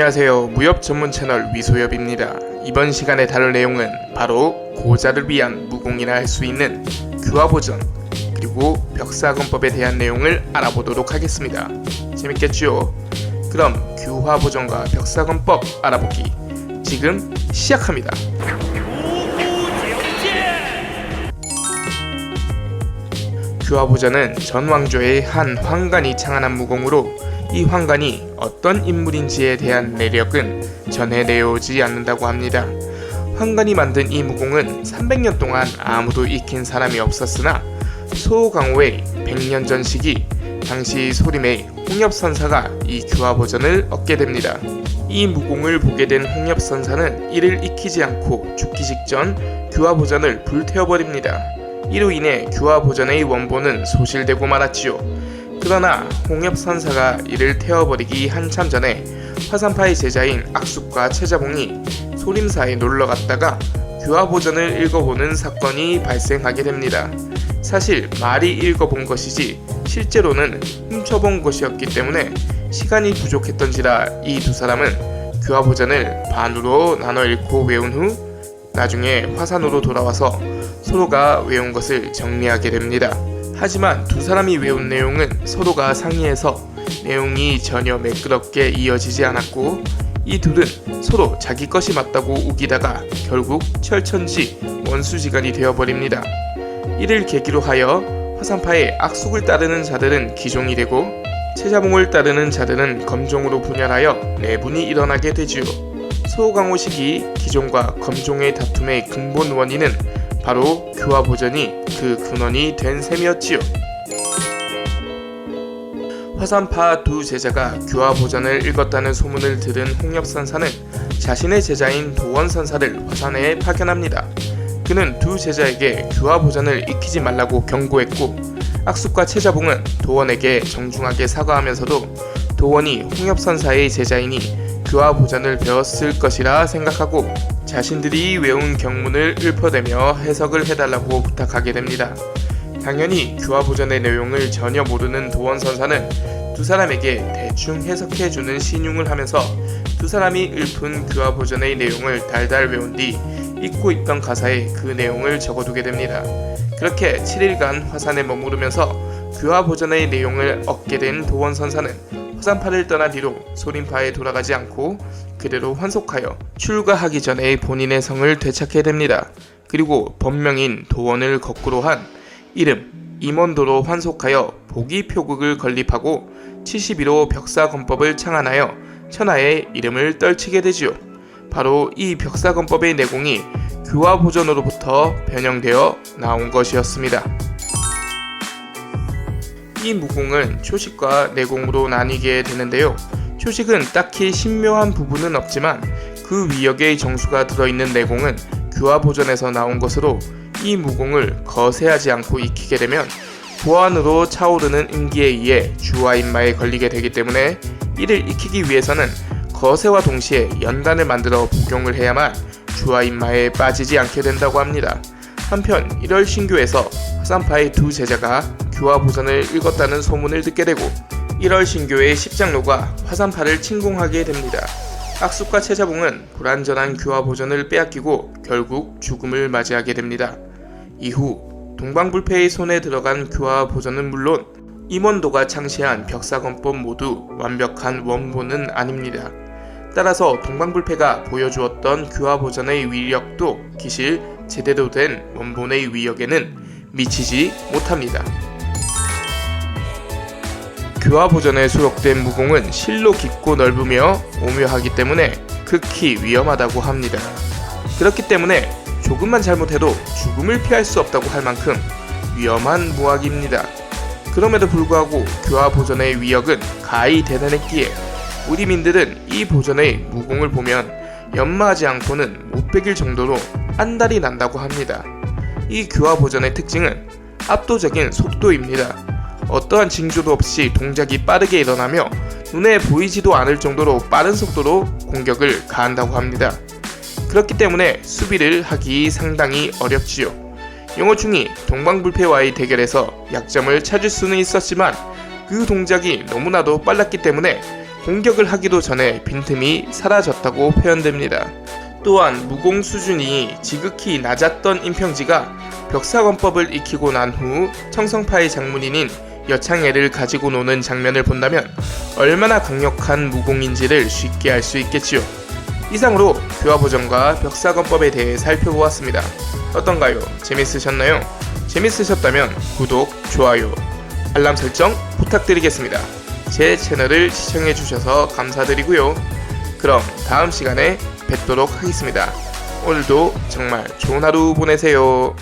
안녕하세요. 무협 전문 채널 위소엽입니다. 이번 시간에 다룰 내용은 바로 고자를 위한 무공이라 할 수 있는 규화보전 그리고 벽사건법에 대한 내용을 알아보도록 하겠습니다. 재밌겠죠? 그럼 규화보전과 벽사건법 알아보기 지금 시작합니다. 규화보전은 전 왕조의 한 황관이 창안한 무공으로 이 황관이 어떤 인물인지에 대한 내력은 전해 내어오지 않는다고 합니다. 황관이 만든 이 무공은 300년 동안 아무도 익힌 사람이 없었으나 소강호의 100년 전 시기 당시 소림의 홍엽선사가 이 규화 버전을 얻게 됩니다. 이 무공을 보게 된 홍엽선사는 이를 익히지 않고 죽기 직전 규화 버전을 불태워버립니다. 이로 인해 규화 버전의 원본은 소실되고 말았지요. 그러나 홍엽선사가 이를 태워버리기 한참 전에 화산파의 제자인 악숙과 최자봉이 소림사에 놀러 갔다가 규화 버전을 읽어보는 사건이 발생하게 됩니다. 사실 말이 읽어본 것이지 실제로는 훔쳐본 것이었기 때문에 시간이 부족했던지라 이 두 사람은 규화 버전을 반으로 나눠 읽고 외운 후 나중에 화산으로 돌아와서 서로가 외운 것을 정리하게 됩니다. 하지만 두 사람이 외운 내용은 서로가 상의해서 내용이 전혀 매끄럽게 이어지지 않았고 이 둘은 서로 자기 것이 맞다고 우기다가 결국 철천지 원수지간이 되어버립니다. 이를 계기로 하여 화산파의 악숙을 따르는 자들은 기종이 되고 최자봉을 따르는 자들은 검종으로 분열하여 내분이 일어나게 되지요. 소강호 시기 기종과 검종의 다툼의 근본 원인은 바로 교화보전이 그 근원이 된 셈이었지요. 화산파 두 제자가 교화보전을 읽었다는 소문을 들은 홍엽선사는 자신의 제자인 도원선사를 화산에 파견합니다. 그는 두 제자에게 교화보전을 익히지 말라고 경고했고 악숙과 최자봉은 도원에게 정중하게 사과하면서도 도원이 홍엽선사의 제자이니 교화보전을 배웠을 것이라 생각하고 자신들이 외운 경문을 읊어대며 해석을 해달라고 부탁하게 됩니다. 당연히 교화보전의 내용을 전혀 모르는 도원선사는 두 사람에게 대충 해석해주는 신용을 하면서 두 사람이 읊은 교화보전의 내용을 달달 외운 뒤 잊고 있던 가사에 그 내용을 적어두게 됩니다. 그렇게 7일간 화산에 머무르면서 교화보전의 내용을 얻게 된 도원선사는 화산파를 떠난 뒤로 소림파에 돌아가지 않고 그대로 환속하여 출가하기 전에 본인의 성을 되찾게 됩니다. 그리고 본명인 도원을 거꾸로 한 이름 임원도로 환속하여 보기표국을 건립하고 71호 벽사건법을 창안하여 천하의 이름을 떨치게 되지요. 바로 이 벽사건법의 내공이 교화보전으로부터 변형되어 나온 것이었습니다. 이 무공은 초식과 내공으로 나뉘게 되는데요. 초식은 딱히 신묘한 부분은 없지만 그 위역의 정수가 들어있는 내공은 교화보전에서 나온 것으로 이 무공을 거세하지 않고 익히게 되면 보안으로 차오르는 인기에 의해 주와 인마에 걸리게 되기 때문에 이를 익히기 위해서는 거세와 동시에 연단을 만들어 복용을 해야만 주와 인마에 빠지지 않게 된다고 합니다. 한편 1월 신교에서 화산파의 두 제자가 교화보전을 읽었다는 소문을 듣게 되고 1월 신교의 십장로가 화산파를 침공하게 됩니다. 악숙과 최자봉은 불완전한 교화보전을 빼앗기고 결국 죽음을 맞이하게 됩니다. 이후 동방불패의 손에 들어간 교화보전은 물론 임원도가 창시한 벽사건법 모두 완벽한 원본은 아닙니다. 따라서 동방불패가 보여주었던 교화보전의 위력도 기실 제대로 된 원본의 위력에는 미치지 못합니다. 교화보전에 수록된 무공은 실로 깊고 넓으며 오묘하기 때문에 극히 위험하다고 합니다. 그렇기 때문에 조금만 잘못해도 죽음을 피할 수 없다고 할 만큼 위험한 무학입니다. 그럼에도 불구하고 교화보전의 위력은 가히 대단했기에 우리 민들은 이 보전의 무공을 보면 연마하지 않고는 못 베길 정도로 안달이 난다고 합니다. 이 교화보전의 특징은 압도적인 속도입니다. 어떠한 징조도 없이 동작이 빠르게 일어나며 눈에 보이지도 않을 정도로 빠른 속도로 공격을 가한다고 합니다. 그렇기 때문에 수비를 하기 상당히 어렵지요. 영어충이 동방불패와의 대결에서 약점을 찾을 수는 있었지만 그 동작이 너무나도 빨랐기 때문에 공격을 하기도 전에 빈틈이 사라졌다고 표현됩니다. 또한 무공 수준이 지극히 낮았던 임평지가 벽사건법을 익히고 난 후 청성파의 장문인인 여창애를 가지고 노는 장면을 본다면 얼마나 강력한 무공인지를 쉽게 알 수 있겠지요. 이상으로 교화보정과 벽사건법에 대해 살펴보았습니다. 어떤가요? 재밌으셨나요? 재밌으셨다면 구독, 좋아요, 알람 설정 부탁드리겠습니다. 제 채널을 시청해주셔서 감사드리고요. 그럼 다음 시간에 뵙도록 하겠습니다. 오늘도 정말 좋은 하루 보내세요.